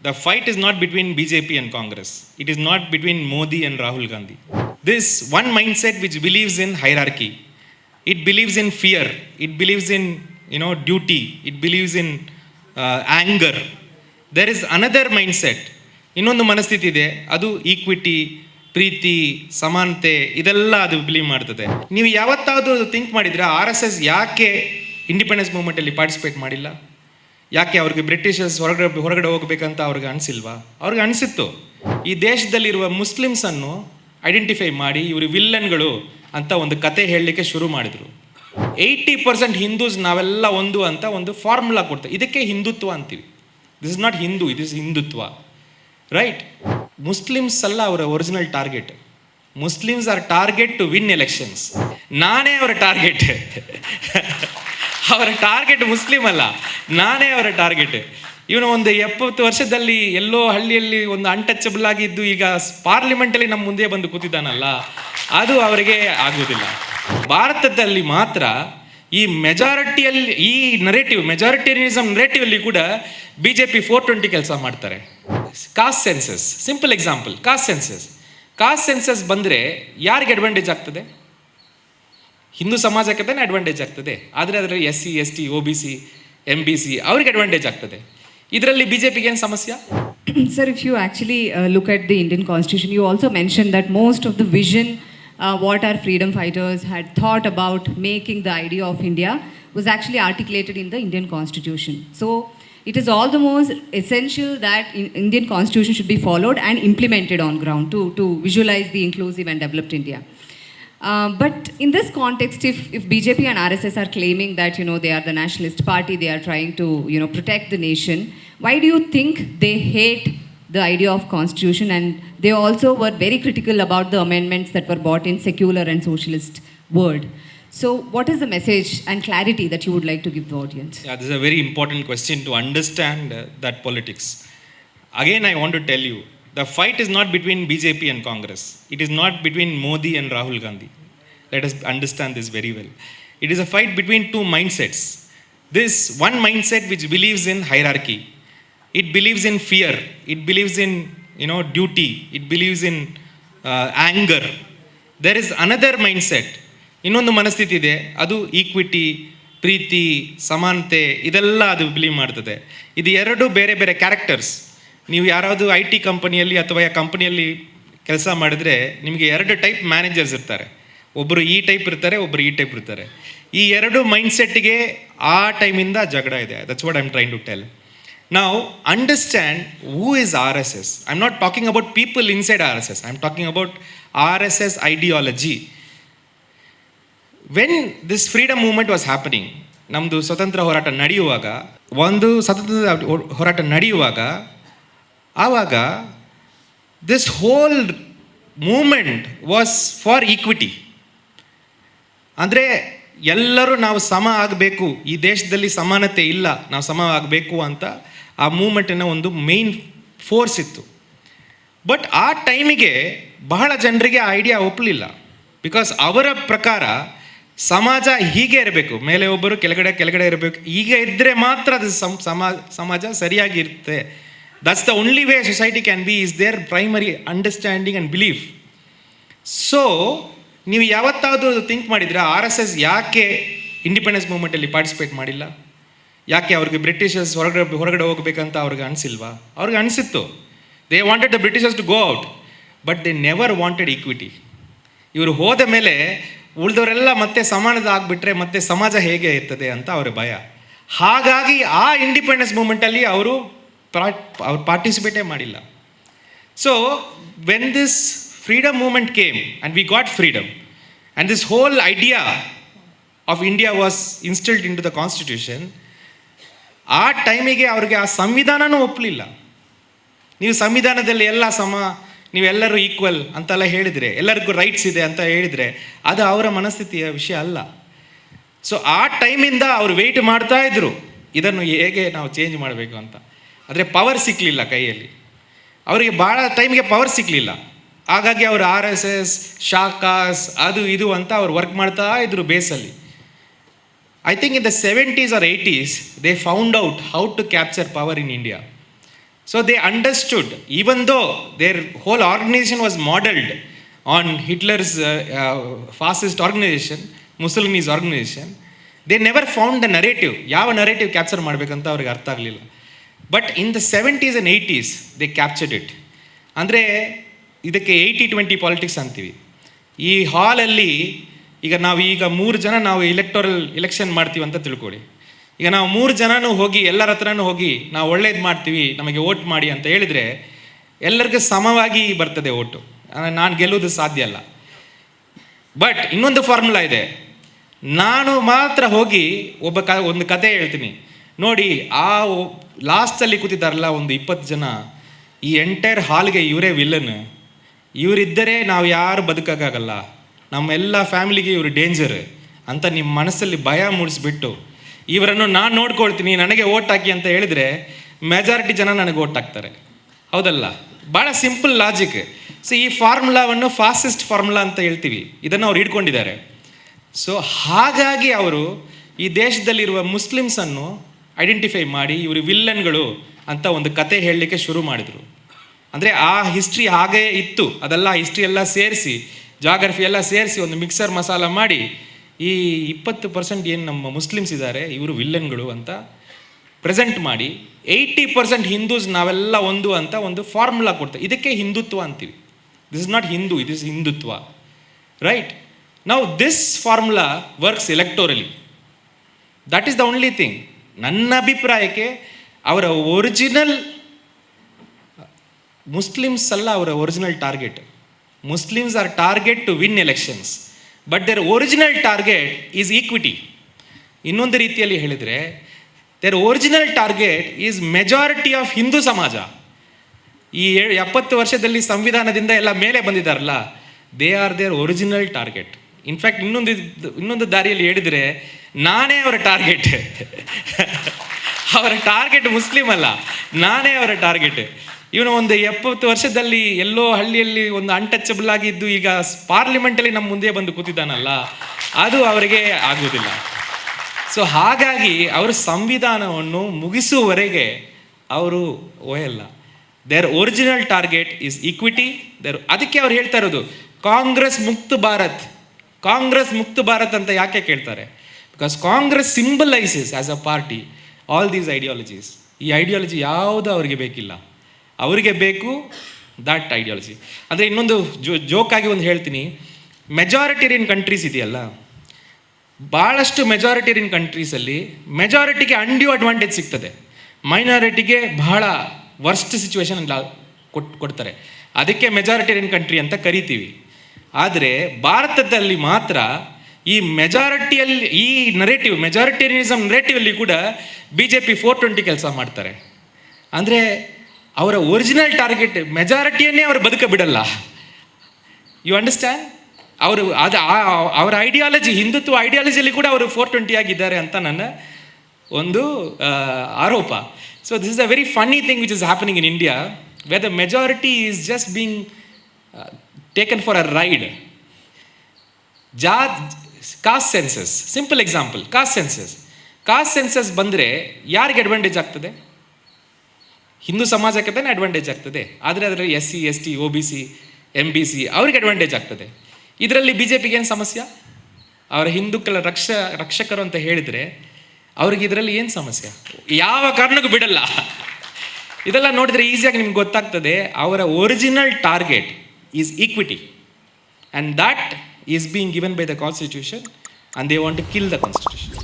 The fight is not between BJP and Congress. It is not between Modi and Rahul Gandhi. This one mindset which believes in hierarchy, it believes in fear, it believes in you know duty, it believes in uh, anger. There is another mindset. ಇನ್ನೊಂದು ಮನಸ್ಥಿತಿ ಇದೆ ಅದು equity ಪ್ರೀತಿ ಸಮಾನತೆ ಇದೆಲ್ಲ ಅದು believe ಮಾಡ್ತದೆ ನೀವು ಯಾವತ್ತಾದರೂ ಥಿಂಕ್ ಮಾಡಿದ್ರೆ ಆರ್ ಎಸ್ ಎಸ್ ಯಾಕೆ ಇಂಡಿಪೆಂಡೆನ್ಸ್ ಮೂವ್ಮೆಂಟಲ್ಲಿ ಪಾರ್ಟಿಸಿಪೇಟ್ ಮಾಡಿಲ್ಲ ಯಾಕೆ ಅವ್ರಿಗೆ ಬ್ರಿಟಿಷರ್ಸ್ ಹೊರಗಡೆ ಹೊರಗಡೆ ಹೋಗಬೇಕಂತ ಅವ್ರಿಗೆ ಅನಿಸಿಲ್ವಾ? ಅವ್ರಿಗೆ ಅನಿಸಿತ್ತು. ಈ ದೇಶದಲ್ಲಿರುವ ಮುಸ್ಲಿಮ್ಸನ್ನು ಐಡೆಂಟಿಫೈ ಮಾಡಿ ಇವರು ವಿಲ್ಲನ್ಗಳು ಅಂತ ಒಂದು ಕತೆ ಹೇಳಲಿಕ್ಕೆ ಶುರು ಮಾಡಿದರು. ಏಯ್ಟಿ ಪರ್ಸೆಂಟ್ ಹಿಂದೂಸ್ ನಾವೆಲ್ಲ ಒಂದು ಅಂತ ಒಂದು ಫಾರ್ಮುಲಾ ಕೊಡ್ತಾರೆ ಇದಕ್ಕೆ ಹಿಂದುತ್ವ ಅಂತೀವಿ. This is not Hindu it is Hindutva. Right Muslims ಅಲ್ಲ ಅವರ original target Muslims are target to win elections ನಾನೇ ಅವರ ಟಾರ್ಗೆಟ್ ಅವರ ಟಾರ್ಗೆಟ್ ಮುಸ್ಲಿಂ ಅಲ್ಲ. ನಾನೇ ಅವರ ಟಾರ್ಗೆಟ್ ಇವನು ಒಂದು ಎಪ್ಪತ್ತು ವರ್ಷದಲ್ಲಿ ಎಲ್ಲೋ ಹಳ್ಳಿಯಲ್ಲಿ ಒಂದು ಅನ್ಟಚಬಲ್ ಆಗಿದ್ದು ಈಗ ಪಾರ್ಲಿಮೆಂಟಲ್ಲಿ ನಮ್ಮ ಮುಂದೆ ಬಂದು ಕೂತಿದ್ದಾನಲ್ಲ, ಅದು ಅವರಿಗೆ ಆಗುವುದಿಲ್ಲ. ಭಾರತದಲ್ಲಿ ಮಾತ್ರ ಈ ಮೆಜಾರಿಟಿಯಲ್ಲಿ ಈ ನರೇಟಿವ್ ಮೆಜಾರಿಟೇರಿಯನಿಸಮ್ ನರೇಟಿವಲ್ಲಿ ಕೂಡ B J P four twenty ಕೆಲಸ ಮಾಡ್ತಾರೆ. Caste census simple example caste census caste census ಬಂದರೆ ಯಾರಿಗೆ ಅಡ್ವಾಂಟೇಜ್ ಆಗ್ತದೆ? ಹಿಂದೂ ಸಮಾಜಕ್ಕೆ ತಾನೇ ಅಡ್ವಾಂಟೇಜ್ ಆಗ್ತದೆ. ಆದರೆ ಅದರಲ್ಲಿ S C S T O B C M B C ಅವ್ರಿಗೆ ಅಡ್ವಾಂಟೇಜ್ ಆಗ್ತದೆ ಇದರಲ್ಲಿ ಬಿ ಜೆ ಪಿಗೆ ಏನು ಸಮಸ್ಯೆ Sir, if you actually uh, look at the Indian constitution, you also mentioned that most of the vision uh, what our freedom fighters had thought about making the idea of India was actually articulated in the Indian constitution. So it is all the more essential that in Indian constitution should be followed and implemented on ground to, to visualize the inclusive and developed India. Uh, but in this context, if, if BJP and RSS are claiming that you know they are the nationalist party, they are trying to you know protect the nation, why do you think they hate the idea of constitution and they also were very critical about the amendments that were brought in secular and socialist world? So, what is the message and clarity that you would like to give the audience? Yeah, this is a very important question to understand uh, that politics. Again, I want to tell you the fight is not between BJP and Congress. It is not between Modi and Rahul Gandhi. Let us understand this very well. It is a fight between two mindsets. This one mindset which believes in hierarchy, it believes in fear, it believes in you know duty, it believes in uh, anger. There is another mindset. ಇನ್ನೊಂದು ಮನಸ್ಥಿತಿ ಇದೆ ಅದು equity ಪ್ರೀತಿ ಸಮಾನತೆ ಇದೆಲ್ಲ ಅದು believe ಮಾಡ್ತದೆ ಇದು ಎರಡು ಬೇರೆ ಬೇರೆ ಕ್ಯಾರೆಕ್ಟರ್ಸ್ ನೀವು ಯಾರಾದರೂ ಐ ಟಿ ಕಂಪನಿಯಲ್ಲಿ ಅಥವಾ ಯಾವ ಕಂಪನಿಯಲ್ಲಿ ಕೆಲಸ ಮಾಡಿದ್ರೆ ನಿಮಗೆ ಎರಡು ಟೈಪ್ ಮ್ಯಾನೇಜರ್ಸ್ ಇರ್ತಾರೆ. ಒಬ್ಬರು ಈ ಟೈಪ್ ಇರ್ತಾರೆ ಒಬ್ಬರು ಈ ಟೈಪ್ ಇರ್ತಾರೆ. ಈ ಎರಡು ಮೈಂಡ್ಸೆಟ್ಗೆ ಆ ಟೈಮಿಂದ ಜಗಳ ಇದೆ. That's what I'm trying to tell ನಾವು understand who is R S S I am not talking about people inside R S S I am talking about R S S ideology when this freedom movement was happening ನಮ್ಮದು ಸ್ವತಂತ್ರ ಹೋರಾಟ ನಡೆಯುವಾಗ, ಒಂದು ಸ್ವತಂತ್ರ ಹೋರಾಟ ನಡೆಯುವಾಗ ಆವಾಗ this whole movement was for equity ಅಂದರೆ ಎಲ್ಲರೂ ನಾವು ಸಮ ಆಗಬೇಕು, ಈ ದೇಶದಲ್ಲಿ ಸಮಾನತೆ ಇಲ್ಲ, ನಾವು ಸಮ ಆಗಬೇಕು ಅಂತ ಆ ಮೂಮೆಂಟಿನ ಒಂದು ಮೇನ್ ಫೋರ್ಸ್ ಇತ್ತು. ಬಟ್ ಆ ಟೈಮಿಗೆ ಬಹಳ ಜನರಿಗೆ ಆ ಐಡಿಯಾ ಒಪ್ಪಲಿಲ್ಲ ಬಿಕಾಸ್ ಅವರ ಪ್ರಕಾರ ಸಮಾಜ ಹೀಗೆ ಇರಬೇಕು, ಮೇಲೆ ಒಬ್ಬರು, ಕೆಳಗಡೆ ಕೆಳಗಡೆ ಇರಬೇಕು, ಹೀಗೆ ಇದ್ದರೆ ಮಾತ್ರ ಅದು ಸಮ್ ಸಮಾಜ ಸಮಾಜ ಸರಿಯಾಗಿ that's the only way society can be is their primary understanding and belief so ನೀವು ಯಾವತ್ತಾದರೂ ಥಿಂಕ್ ಮಾಡಿದರೆ ಆರ್ ಎಸ್ ಎಸ್ ಯಾಕೆ ಇಂಡಿಪೆಂಡೆನ್ಸ್ ಮೂವ್ಮೆಂಟಲ್ಲಿ ಪಾರ್ಟಿಸಿಪೇಟ್ ಮಾಡಿಲ್ಲ? ಯಾಕೆ ಅವ್ರಿಗೆ ಬ್ರಿಟಿಷರ್ಸ್ ಹೊರಗಡೆ ಹೊರಗಡೆ ಹೋಗ್ಬೇಕಂತ ಅವ್ರಿಗೆ ಅನಿಸಿಲ್ವಾ? ಅವ್ರಿಗೆ ಅನಿಸಿತ್ತು. They wanted the Britishers to go out but they never wanted equity ಇವರು ಹೋದ ಮೇಲೆ ಉಳಿದವರೆಲ್ಲ ಮತ್ತೆ ಸಮಾನದ ಆಗಿಬಿಟ್ರೆ ಮತ್ತೆ ಸಮಾಜ ಹೇಗೆ ಇರ್ತದೆ ಅಂತ ಅವರ ಭಯ. ಹಾಗಾಗಿ ಆ ಇಂಡಿಪೆಂಡೆನ್ಸ್ ಮೂಮೆಂಟಲ್ಲಿ ಅವರು ಅವ್ರು ಪಾರ್ಟಿಸಿಪೇಟೇ ಮಾಡಿಲ್ಲ. So when this freedom movement came and we got freedom and this whole idea of India was was into the constitution ಆ ಟೈಮಿಗೆ ಅವ್ರಿಗೆ ಆ ಸಂವಿಧಾನನೂ ಒಪ್ಪಲಿಲ್ಲ ನೀವು ಸಂವಿಧಾನದಲ್ಲಿ ಎಲ್ಲ ಸಮ ನೀವೆಲ್ಲರೂ ಈಕ್ವಲ್ ಅಂತೆಲ್ಲ ಹೇಳಿದರೆ, ಎಲ್ಲರಿಗೂ ರೈಟ್ಸ್ ಇದೆ ಅಂತ ಹೇಳಿದರೆ, ಅದು ಅವರ ಮನಸ್ಥಿತಿಯ ವಿಷಯ ಅಲ್ಲ. ಸೊ ಆ ಟೈಮಿಂದ ಅವರು ವೆಯ್ಟ್ ಮಾಡ್ತಾ ಇದ್ರು. ಇದನ್ನು ಹೇಗೆ ನಾವು ಚೇಂಜ್ ಮಾಡಬೇಕು ಅಂತ. ಆದರೆ ಪವರ್ ಸಿಕ್ಕಲಿಲ್ಲ ಕೈಯಲ್ಲಿ. ಅವರಿಗೆ ಭಾಳ ಟೈಮ್ಗೆ ಪವರ್ ಸಿಕ್ಕಲಿಲ್ಲ ಹಾಗಾಗಿ ಅವರು ಆರ್ ಎಸ್ ಎಸ್ ಶಾಕಾಸ್ ಅದು ಇದು ಅಂತ ಅವ್ರು ವರ್ಕ್ ಮಾಡ್ತಾ ಇದ್ರು ಬೇಸಲ್ಲಿ I think in the seventies or eighties they found out how to capture power in India so they understood even though their whole organisation was modelled on Hitler's fascist organisation Mussolini's organisation they never found the narrative ಯಾವ narrative capture ಮಾಡಬೇಕಂತ ಅವ್ರಿಗೆ ಅರ್ಥ ಆಗಲಿಲ್ಲ. But in the seventies and eighties they captured it ಅಂದರೆ ಇದಕ್ಕೆ eighty twenty politics ಅಂತೀವಿ. ಈ ಹಾಲಲ್ಲಿ ಈಗ ನಾವು ಈಗ ಮೂರು ಜನ ನಾವು ಇಲೆಕ್ಟೋರಲ್ ಎಲೆಕ್ಷನ್ ಮಾಡ್ತೀವಿ ಅಂತ ತಿಳ್ಕೊಳ್ಳಿ. ಈಗ ನಾವು ಮೂರು ಜನನೂ ಹೋಗಿ ಎಲ್ಲರ ಹತ್ರನೂ ಹೋಗಿ ನಾವು ಒಳ್ಳೇದು ಮಾಡ್ತೀವಿ, ನಮಗೆ ಓಟ್ ಮಾಡಿ ಅಂತ ಹೇಳಿದರೆ ಎಲ್ಲರಿಗೂ ಸಮವಾಗಿ ಬರ್ತದೆ ಓಟು ನಾನು ಗೆಲ್ಲುವುದು ಸಾಧ್ಯ ಅಲ್ಲ. ಬಟ್ ಇನ್ನೊಂದು ಫಾರ್ಮುಲಾ ಇದೆ. ನಾನು ಮಾತ್ರ ಹೋಗಿ ಒಬ್ಬ ಕ, ಒಂದು ಕತೆ ಹೇಳ್ತೀನಿ. ನೋಡಿ, ಆ ಲಾಸ್ಟಲ್ಲಿ ಕೂತಿದ್ದಾರಲ್ಲ ಒಂದು ಇಪ್ಪತ್ತು ಜನ, ಈ ಎಂಟೈರ್ ಹಾಲ್ಗೆ ಇವರೇ ವಿಲನ್ ಇವರಿದ್ದರೆ ನಾವು ಯಾರು ಬದುಕೋಕ್ಕಾಗಲ್ಲ. ನಮ್ಮೆಲ್ಲ ಫ್ಯಾಮಿಲಿಗೆ ಇವರು ಡೇಂಜರ್ ಅಂತ ನಿಮ್ಮ ಮನಸ್ಸಲ್ಲಿ ಭಯ ಮೂಡಿಸ್ಬಿಟ್ಟು, ಇವರನ್ನು ನಾನು ನೋಡ್ಕೊಳ್ತೀನಿ, ನನಗೆ ಓಟ್ ಹಾಕಿ ಅಂತ ಹೇಳಿದರೆ ಮೆಜಾರಿಟಿ ಜನ ನನಗೆ ಓಟ್ ಹಾಕ್ತಾರೆ. ಹೌದಲ್ಲ? ಭಾಳ ಸಿಂಪಲ್ ಲಾಜಿಕ್ ಸೊ ಈ ಫಾರ್ಮುಲಾವನ್ನು ಫಾಸ್ಟೆಸ್ಟ್ ಫಾರ್ಮುಲಾ ಅಂತ ಹೇಳ್ತೀವಿ. ಇದನ್ನು ಅವ್ರು ಹಿಡ್ಕೊಂಡಿದ್ದಾರೆ. ಸೊ ಹಾಗಾಗಿ ಅವರು ಈ ದೇಶದಲ್ಲಿರುವ ಮುಸ್ಲಿಮ್ಸನ್ನು ಐಡೆಂಟಿಫೈ ಮಾಡಿ ಇವರು ವಿಲ್ಲನ್ಗಳು ಅಂತ ಒಂದು ಕತೆ ಹೇಳಲಿಕ್ಕೆ ಶುರು ಮಾಡಿದರು. ಅಂದರೆ ಆ ಹಿಸ್ಟ್ರಿ ಹಾಗೇ ಇತ್ತು. ಅದೆಲ್ಲ ಹಿಸ್ಟ್ರಿ ಎಲ್ಲ ಸೇರಿಸಿ ಜಾಗ್ರಫಿ ಎಲ್ಲ ಸೇರಿಸಿ ಒಂದು ಮಿಕ್ಸರ್ ಮಸಾಲ ಮಾಡಿ, ಈ ಇಪ್ಪತ್ತು ಪರ್ಸೆಂಟ್ ಏನು ನಮ್ಮ ಮುಸ್ಲಿಮ್ಸ್ ಇದ್ದಾರೆ ಇವರು ವಿಲ್ಲನ್ಗಳು ಅಂತ ಪ್ರೆಸೆಂಟ್ ಮಾಡಿ ಏಯ್ಟಿ ಪರ್ಸೆಂಟ್ ಹಿಂದೂಸ್ ನಾವೆಲ್ಲ ಒಂದು ಅಂತ ಒಂದು ಫಾರ್ಮುಲಾ ಕೊಡ್ತಾರೆ ಇದಕ್ಕೆ ಹಿಂದುತ್ವ ಅಂತೀವಿ. This is not Hindu it is Hindutva. Right ನಾವು this formula works electorally that is the only thing ನನ್ನ ಅಭಿಪ್ರಾಯಕ್ಕೆ ಅವರ ಒರಿಜಿನಲ್ ಮುಸ್ಲಿಮ್ಸ್ ಅಲ್ಲ ಅವರ original target Muslims are target to win elections but their original target is equity ಇನ್ನೊಂದು ರೀತಿಯಲ್ಲಿ ಹೇಳಿದರೆ their original target is majority of Hindu samaj. ಈ ಎಪ್ಪತ್ತು ವರ್ಷದಲ್ಲಿ ಸಂವಿಧಾನದಿಂದ ಎಲ್ಲ ಮೇಲೆ ಬಂದಿದ್ದಾರಲ್ಲ they are their original target in fact ಇನ್ನೊಂದು ಇನ್ನೊಂದು ದಾರಿಯಲ್ಲಿ ಹೇಳಿದರೆ ನಾನೇ ಅವರ ಟಾರ್ಗೆಟ್. ಅವರ ಟಾರ್ಗೆಟ್ ಮುಸ್ಲಿಂ ಅಲ್ಲ. ನಾನೇ ಅವರ ಟಾರ್ಗೆಟ್. ಇವನು ಒಂದು ಎಪ್ಪತ್ತು ವರ್ಷದಲ್ಲಿ ಎಲ್ಲೋ ಹಳ್ಳಿಯಲ್ಲಿ ಒಂದು ಅನ್ಟಚಬಲ್ ಆಗಿದ್ದು ಈಗ ಪಾರ್ಲಿಮೆಂಟಲ್ಲಿ ನಮ್ಮ ಮುಂದೆ ಬಂದು ಕೂತಿದ್ದಾನಲ್ಲ, ಅದು ಅವರಿಗೆ ಆಗುವುದಿಲ್ಲ. ಸೊ ಹಾಗಾಗಿ ಅವರ ಸಂವಿಧಾನವನ್ನು ಮುಗಿಸುವವರೆಗೆ ಅವರು ಒಯ್ಯಲ್ಲ. Their original target is equity their ಅದಕ್ಕೆ ಅವ್ರು ಹೇಳ್ತಾ ಇರೋದು, ಕಾಂಗ್ರೆಸ್ ಮುಕ್ತ ಭಾರತ್. ಕಾಂಗ್ರೆಸ್ ಮುಕ್ತ ಭಾರತ್ ಅಂತ ಯಾಕೆ ಕೇಳ್ತಾರೆ? Because Congress symbolises as a party all these ideologies ಈ ಐಡಿಯಾಲಜಿ ಯಾವುದು ಅವರಿಗೆ ಬೇಕಿಲ್ಲ. ಅವರಿಗೆ ಬೇಕು ದಟ್ ಐಡಿಯಾಲಜಿ ಅಂದರೆ ಇನ್ನೊಂದು ಜೋ ಜೋಕಾಗಿ ಒಂದು ಹೇಳ್ತೀನಿ. ಮೆಜಾರಿಟೇರಿಯನ್ ಕಂಟ್ರೀಸ್ ಇದೆಯಲ್ಲ ಭಾಳಷ್ಟು ಮೆಜಾರಿಟೇರಿಯನ್ ಕಂಟ್ರೀಸಲ್ಲಿ ಮೆಜಾರಿಟಿಗೆ ಅಂಡ್ಯೂ ಅಡ್ವಾಂಟೇಜ್ ಸಿಗ್ತದೆ. ಮೈನಾರಿಟಿಗೆ ಬಹಳ ವರ್ಸ್ಟ್ ಸಿಚುವೇಶನ್ ಕೊಟ್ಟು ಕೊಡ್ತಾರೆ. ಅದಕ್ಕೆ ಮೆಜಾರಿಟೇರಿಯನ್ ಕಂಟ್ರಿ ಅಂತ ಕರಿತೀವಿ. ಆದರೆ ಭಾರತದಲ್ಲಿ ಮಾತ್ರ ಈ ಮೆಜಾರಿಟಿಯಲ್ಲಿ ಈ ನರೇಟಿವ್ ಮೆಜಾರಿಟೇರಿಯನಿಸಮ್ ನರೇಟಿವಲ್ಲಿ ಕೂಡ B J P four twenty ಕೆಲಸ ಮಾಡ್ತಾರೆ. ಅಂದರೆ ಅವರ ಒರಿಜಿನಲ್ ಟಾರ್ಗೆಟ್ ಮೆಜಾರಿಟಿಯನ್ನೇ ಅವರು ಬದುಕ ಬಿಡಲ್ಲ. ಯು ಅಂಡರ್ಸ್ಟ್ಯಾಂಡ್ ಅವರು ಅದು ಅವರ ಐಡಿಯಾಲಜಿ ಹಿಂದುತ್ವ ಐಡಿಯಾಲಜಿಯಲ್ಲಿ ಕೂಡ ಅವರು ಫೋರ್ ಟ್ವೆಂಟಿ ಆಗಿದ್ದಾರೆ ಅಂತ ನನ್ನ ಒಂದು ಆರೋಪ. So this is a very funny thing which is happening in India where the majority is just being taken for a ride ಜಾ caste census simple example caste census caste census ಬಂದರೆ ಯಾರಿಗೆ advantage ಆಗ್ತದೆ? ಹಿಂದೂ ಸಮಾಜಕ್ಕೆ ತಾನೇ advantage ಆಗ್ತದೆ. ಆದರೆ ಅದರಲ್ಲಿ S C S T O B C M B C ಅವ್ರಿಗೆ ಅಡ್ವಾಂಟೇಜ್ ಆಗ್ತದೆ. ಇದರಲ್ಲಿ ಬಿ ಜೆ ಪಿಗೆ ಏನು ಸಮಸ್ಯೆ? ಅವರ ಹಿಂದೂಗಳ ರಕ್ಷ, ರಕ್ಷಕರು ಅಂತ ಹೇಳಿದರೆ ಅವ್ರಿಗೆ ಇದರಲ್ಲಿ ಏನು ಸಮಸ್ಯೆ? ಯಾವ ಕಾರಣಕ್ಕೂ ಬಿಡಲ್ಲ. ಇದೆಲ್ಲ ನೋಡಿದರೆ ಈಸಿಯಾಗಿ ನಿಮ್ಗೆ ಗೊತ್ತಾಗ್ತದೆ. ಅವರ original target is equity and that is being given by the constitution and they want to kill the constitution.